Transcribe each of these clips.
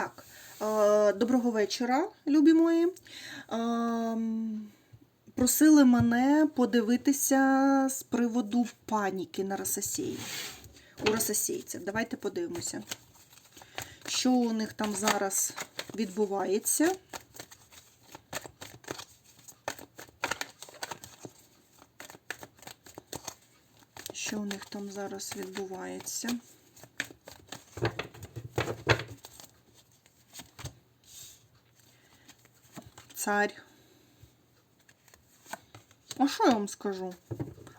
Так, е, доброго вечора, любі мої. Е, Просили мене подивитися з приводу паніки на Рососії. У рососійців. Давайте подивимося, що у них там зараз відбувається. Що у них там зараз відбувається? Царь. А що я вам скажу?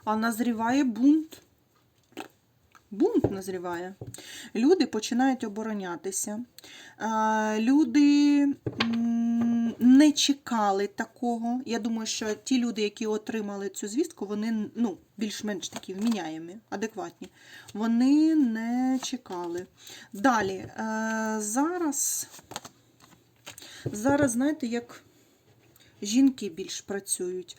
А назріває бунт. Бунт назріває. Люди починають оборонятися. Люди не чекали такого. Я думаю, що ті люди, які отримали цю звістку, вони ну, більш-менш такі вміняємі, адекватні. Вони не чекали. Далі, е, зараз, зараз, знаєте, як жінки більш працюють.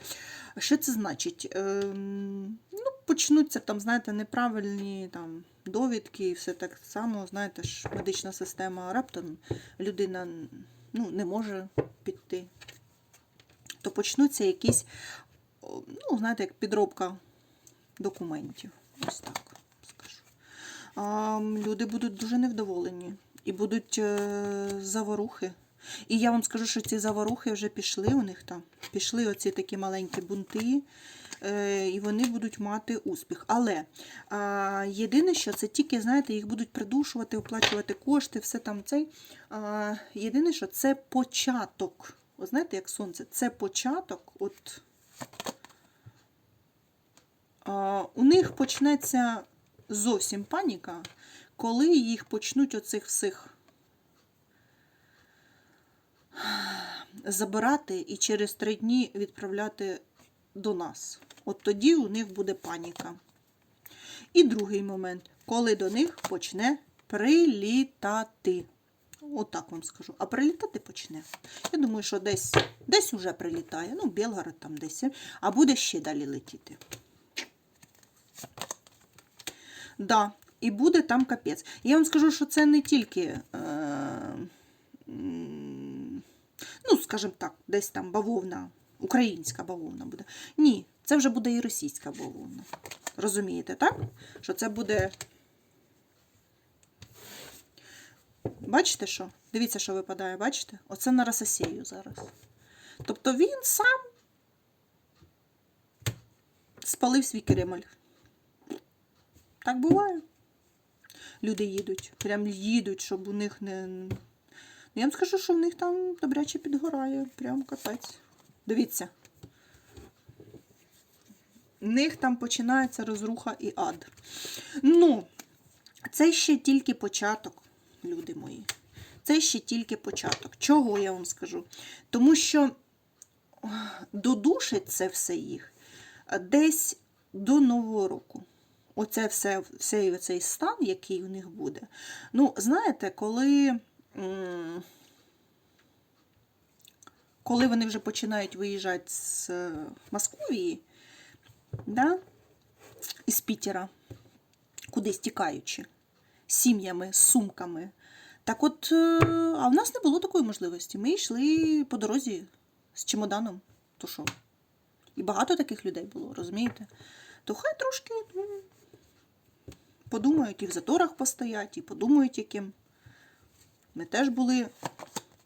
Що це значить? Ем, ну, почнуться там, знаєте, неправильні там, довідки і все так само, знаєте ж, медична система раптом людина ну, не може піти. То почнуться якісь, ну, знаєте, як підробка документів. Ось так скажу. А, люди будуть дуже невдоволені і будуть е, заворухи. І я вам скажу, що ці заворухи вже пішли у них там. Пішли оці такі маленькі бунти, е, і вони будуть мати успіх. Але а, єдине, що це тільки, знаєте, їх будуть придушувати, оплачувати кошти, все там цей. А, єдине, що це початок. О, знаєте, як сонце, це початок. От, а, у них почнеться зовсім паніка, коли їх почнуть оцих всіх забирати і через три дні відправляти до нас. От тоді у них буде паніка. І другий момент, коли до них почне прилітати. Отак вам скажу. А прилітати почне. Я думаю, що десь десь уже прилітає. Ну, Білгород там десь. А буде ще далі летіти. Да, і буде там капець. Я вам скажу, що це не тільки. Е- м, ну, скажімо так, десь там бавовна, українська бавовна буде. Ні, це вже буде і російська бавовна. Розумієте, так? Що це буде. Бачите що? Дивіться, що випадає, бачите? Оце на Рососію зараз. Тобто він сам спалив свій Кремль. Так буває. Люди їдуть, прям їдуть, щоб у них не. Я вам скажу, що в них там добряче підгорає. Прям капець. Дивіться. В них там починається розруха і ад. Ну, це ще тільки початок, люди мої. Це ще тільки початок. Чого я вам скажу? Тому що додушить це все їх десь до Нового року. Оце все, все цей стан, який у них буде. Ну, знаєте, коли. Коли вони вже починають виїжджати з е, Московії, да, із Пітера, кудись тікаючи, сім'ями, сумками. Так от, е, а в нас не було такої можливості. Ми йшли по дорозі з чемоданом. То що? І багато таких людей було, розумієте? То хай трошки ну, подумають і в заторах постоять, і подумають, яким. Ми теж були,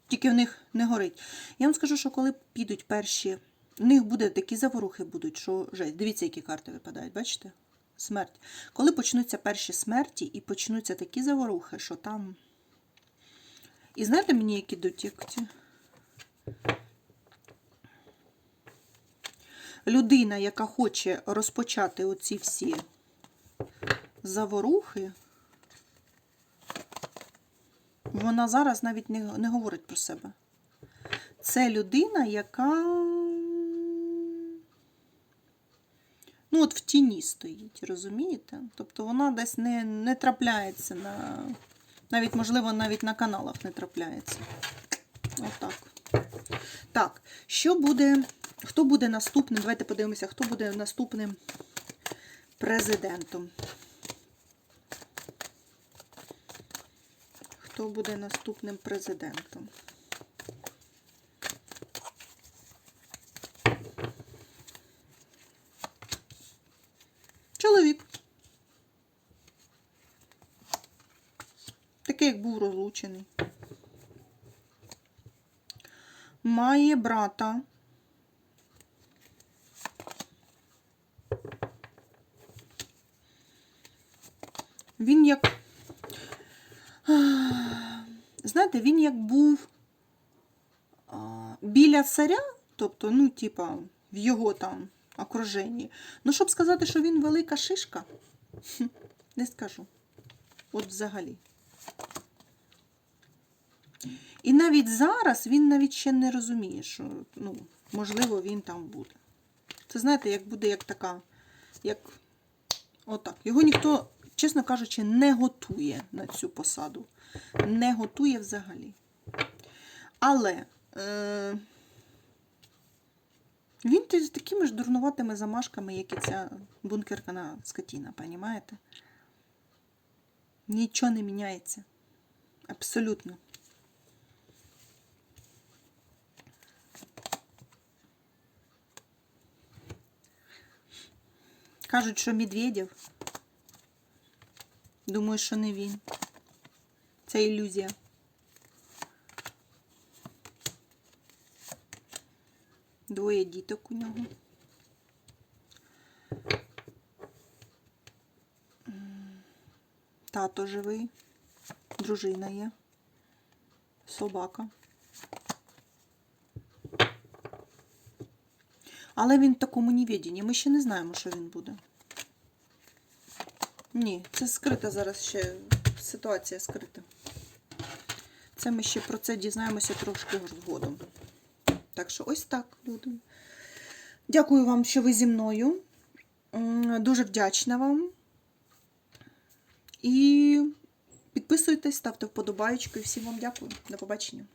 тільки в них не горить. Я вам скажу, що коли підуть перші, в них буде такі заворухи будуть, що жесть. Дивіться, які карти випадають, бачите? Смерть. Коли почнуться перші смерті і почнуться такі заворухи, що там. І знаєте мені, які йдуть ці? Людина, яка хоче розпочати оці всі заворухи, вона зараз навіть не, не говорить про себе. Це людина, яка ну, от в тіні стоїть, розумієте? Тобто вона десь не, не трапляється на. Навіть, можливо, навіть на каналах не трапляється. Отак. Так, що буде. Хто буде наступним? Давайте подивимося, хто буде наступним президентом. Хто буде наступним президентом? Чоловік. Такий, як був розлучений. Має брата. Він як. Знаєте, він як був біля царя, тобто, ну, типа, в його там окруженні. Ну, щоб сказати, що він велика шишка, не скажу. От взагалі. І навіть зараз він навіть ще не розуміє, що, ну, можливо, він там буде. Це знаєте, як буде як така, як отак. Його ніхто, чесно кажучи, не готує на цю посаду. Не готує взагалі. Але е, він з такими ж дурнуватими замашками, як і ця бункеркана скотіна, понімаєте? Нічого не міняється. Абсолютно. Кажуть, що Медведєв. Думаю, що не він. Це ілюзія. Двоє діток у нього. Тато живий, дружина є, собака. Але він в такому невіденні. Ми ще не знаємо, що він буде. Ні, це скрита зараз ще ситуація скрита. Це ми ще про це дізнаємося трошки згодом. Так що ось так, люди. Дякую вам, що ви зі мною. Дуже вдячна вам. І підписуйтесь, ставте вподобайку. І всім вам дякую. До побачення.